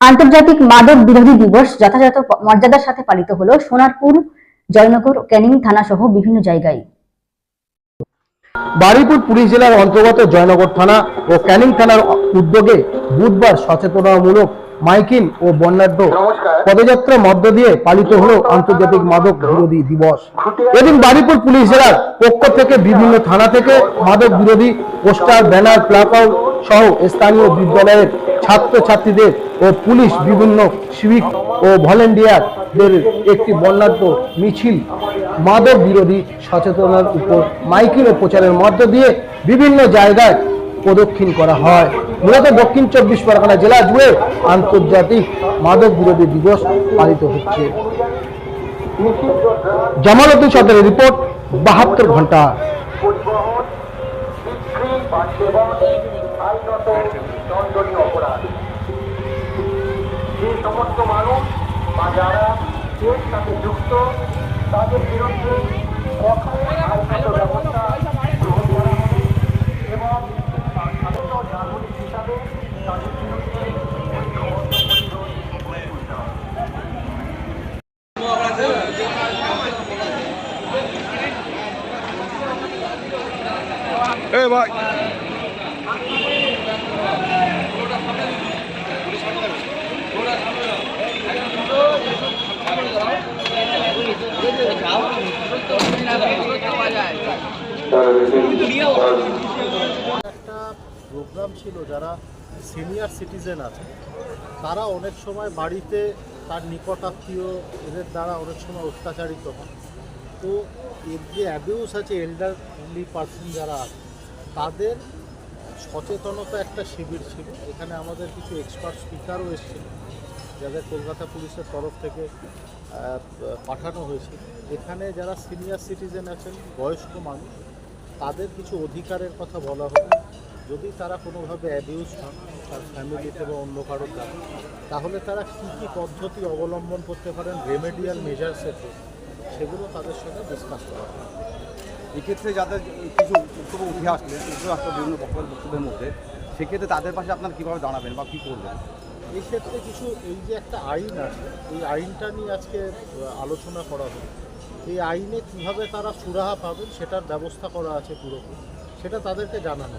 আন্তর্জাতিক মাদক বিরোধী দিবস যথাযথ মর্যাদার সাথে পালিত হলো সোনারপুর জয়নগর ও ক্যানিং থানা সহ বিভিন্ন জায়গায়। বারুইপুর পুলিশ জেলার অন্তর্গত জয়নগর থানা ও ক্যানিং থানার উদ্যোগে বুধবার সচেতনতামূলক মাইকিং ও বর্ণাঢ্য পদযাত্রা মধ্য দিয়ে পালিত হলো আন্তর্জাতিক মাদক বিরোধী দিবস। এদিন বারুইপুর পুলিশ জেলার পক্ষ থেকে বিভিন্ন থানা থেকে মাদক বিরোধী পোস্টার ব্যানার প্লাকাউট সহ স্থানীয় বিদ্যালয়ের ছাত্রছাত্রীদের ও পুলিশ বিভিন্ন সিভিক ও ভলেন্টিয়ারদের একটি বর্ণাঢ্য মিছিল মাদক বিরোধী সচেতনার উপর মাইকিং ও প্রচারের মধ্য দিয়ে বিভিন্ন জায়গায় প্রদক্ষিণ করা হয়। মূলত দক্ষিণ চব্বিশ পরগনা জেলা জুড়ে আন্তর্জাতিক মাদক বিরোধী দিবস পালিত হচ্ছে। জামালউদ্দিন সর্দারের রিপোর্ট, বাহাত্তর ঘণ্টা। পরিবহন বিক্রি বা সেবন আইনত যে সমস্ত মানুষ বা যারা এর সাথে যুক্ত, তাদের বিরুদ্ধে ব্যবস্থা এবং হিসাবে তাদের বিরুদ্ধে কঠোর প্রতিরোধ একটা প্রোগ্রাম ছিল যারা সিনিয়র সিটিজেন আছে, তারা অনেক সময় বাড়িতে তার নিকটাত্মীয় এদের দ্বারা অনেক সময় অত্যাচারিত হয়। তো এর যে অ্যাবিউস আছে এল্ডারলি পার্সন যারা আছে, তাদের সচেতনতা একটা শিবির ছিল। এখানে আমাদের কিছু এক্সপার্ট স্পিকারও এসেছিল, যাদের কলকাতা পুলিশের তরফ থেকে পাঠানো হয়েছিল এখানে যারা সিনিয়র সিটিজেন আছেন, বয়স্ক মানুষ তাদের কিছু অধিকারের কথা বলা হলো যদি তারা কোনোভাবে অ্যাবিউজ হন তার ফ্যামিলিতে বা অন্য কারোর দ্বারা তাহলে তারা কী কী পদ্ধতি অবলম্বন করতে পারেন রেমেডিয়াল মেজার্সের জন্য সেগুলো তাদের সঙ্গে ডিসকাস করা হবে। এক্ষেত্রে যাদের কিছু বক্তব্য উঠে আসলে উঠে আসলো বিভিন্ন বক্তব্য বক্তব্যের মধ্যে সেক্ষেত্রে তাদের পাশে আপনারা কীভাবে দাঁড়াবেন বা কী করবেন? এই ক্ষেত্রে কিছু এই যে একটা আইন আছে এই আইনটা নিয়ে আজকে আলোচনা করা হলো। এই আইনে কীভাবে তারা সুরাহা পাবেন সেটার ব্যবস্থা করা আছে পুরোপুরি সেটা তাদেরকে জানানো।